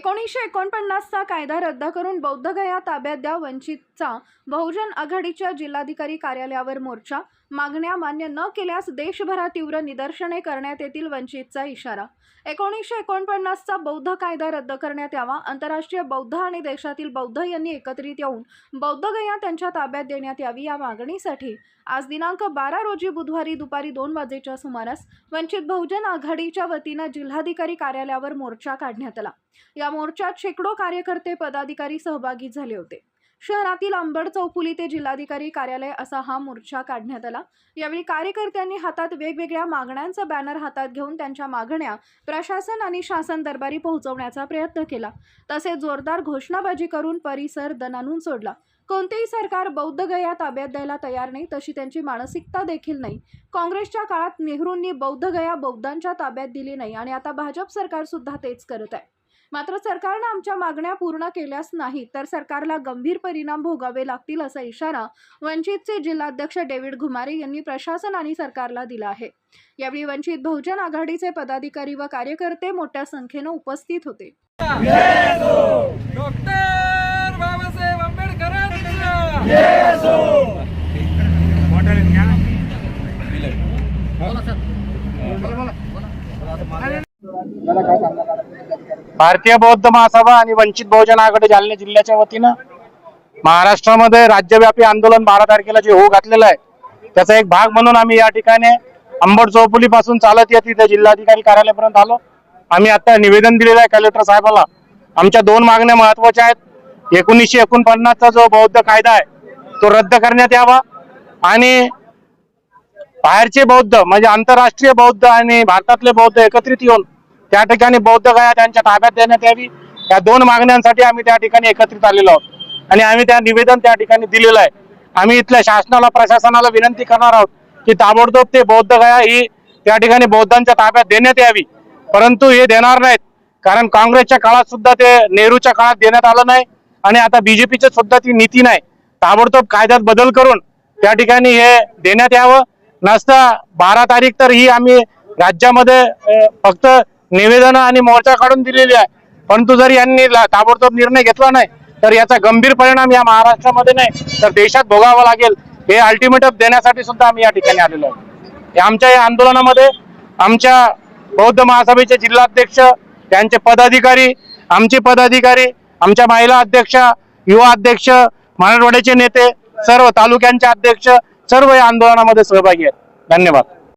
एकोणीसशे एकोणपन्नासचा कायदा रद्द करून बौद्धगया ताब्यात द्या वंचितचा बहुजन आघाडीच्या जिल्हाधिकारी कार्यालयावर मोर्चा मागण्या मान्य न केल्यास देशभरात तीव्र निदर्शने करण्यात येतील वंचितचा इशारा. एकोणीसशे एकोणपन्नासचा बौद्ध कायदा रद्द करण्यात यावा आंतरराष्ट्रीय बौद्ध आणि देशातील बौद्ध यांनी एकत्रित येऊन बौद्धगया त्यांच्या ताब्यात देण्यात यावी या मागणीसाठी. आज दिनांक बारा रोजी बुधवारी दुपारी दोन वाजेच्या सुमारास वंचित बहुजन आघाडीच्या वतीनं जिल्हाधिकारी कार्यालयावर मोर्चा काढण्यात आला. या मोर्चात शेकडो कार्यकर्ते पदाधिकारी सहभागी झाले होते. शहरातील अंबड चौफुली ते जिल्हाधिकारी कार्यालय असा हा मोर्चा काढण्यात आला. यावेळी कार्यकर्त्यांनी हातात वेगवेगळ्या मागण्यांचा बॅनर हातात घेऊन त्यांच्या मागण्या प्रशासन आणि शासन दरबारी पोहोचवण्याचा प्रयत्न केला. तसेच जोरदार घोषणाबाजी करून परिसर दणानून सोडला. कोणतेही सरकार बौद्ध गया ताब्यात द्यायला तयार नाही तशी त्यांची मानसिकता देखील नाही. काँग्रेसच्या काळात नेहरूंनी बौद्ध गया बौद्धांच्या ताब्यात दिली नाही आणि आता भाजप सरकार सुद्धा तेच करत आहे. मात्र सरकारनं आमच्या मागण्या पूर्ण केल्यास नाही तर सरकारला गंभीर परिणाम भोगावे लागतील असा इशारा वंचितचे जिल्हाध्यक्ष डेव्हिड घुमारे यांनी प्रशासन आणि सरकारला दिला आहे यावेळी वंचित बहुजन आघाडीचे पदाधिकारी व कार्यकर्ते मोठ्या संख्येनं उपस्थित होते डॉक्टर बाबासाहेब आंबेडकरांचा भारतीय बौद्ध महासभा आणि वंचित बहुजन आघाडी जालना जिल्ह्याच्या वतीनं महाराष्ट्रामध्ये राज्यव्यापी आंदोलन बारा तारखेला जे होऊ घातलेलं आहे त्याचा एक भाग म्हणून आम्ही या ठिकाणी अंबड चौपुली पासून चालत येत इथे जिल्हाधिकारी कार्यालयापर्यंत आलो. आम्ही आता निवेदन दिलेलं आहे कलेक्टर साहेबाला. आमच्या दोन मागण्या महत्त्वाच्या आहेत. एकोणीसशे एकोणपन्नासचा जो बौद्ध कायदा आहे तो रद्द करण्यात यावा आणि बाहेरचे बौद्ध म्हणजे आंतरराष्ट्रीय बौद्ध आणि भारतातले बौद्ध एकत्रित येऊन त्या ठिकाणी बौद्ध गया त्यांच्या ताब्यात देण्यात यावी. या दोन मागण्यांसाठी आम्ही त्या ठिकाणी एकत्रित आलेलो आहोत. आणि आम्ही त्या निवेदन त्या ठिकाणी दिलेलं आहे. आम्ही इथल्या शासनाला प्रशासनाला विनंती करणार आहोत की ताबडतोब ते बौद्ध गया ही त्या ठिकाणी बौद्धांच्या ताब्यात देण्यात यावी. परंतु हे देणार नाहीत. कारण काँग्रेसच्या काळात सुद्धा ते नेहरूच्या काळात देण्यात आलं नाही आणि आता बीजेपीची सुद्धा ती नीती नाही. ताबडतोब कायद्यात बदल करून त्या ठिकाणी हे देण्यात यावं. नसता बारा तारीख तर ही आम्ही राज्यामध्ये फक्त निवेदन आणि मोर्चा काढून दिलेली आहे. परंतु जर यांनी ला- ताबडतोब निर्णय घेतला नाही तर याचा गंभीर परिणाम या महाराष्ट्रामध्ये नाही तर देशात भोगावा लागेल. हे अल्टिमेटम देण्यासाठी सुद्धा आम्ही या ठिकाणी आलेलो आहोत आमच्या या आंदोलनामध्ये आमच्या बौद्ध महासभेचे जिल्हाध्यक्ष त्यांचे पदाधिकारी आमचे पदाधिकारी आमच्या महिला अध्यक्ष युवा अध्यक्ष मराठवाड्याचे नेते सर्व तालुक्यांचे अध्यक्ष सर्व या आंदोलनामध्ये सहभागी आहेत. धन्यवाद.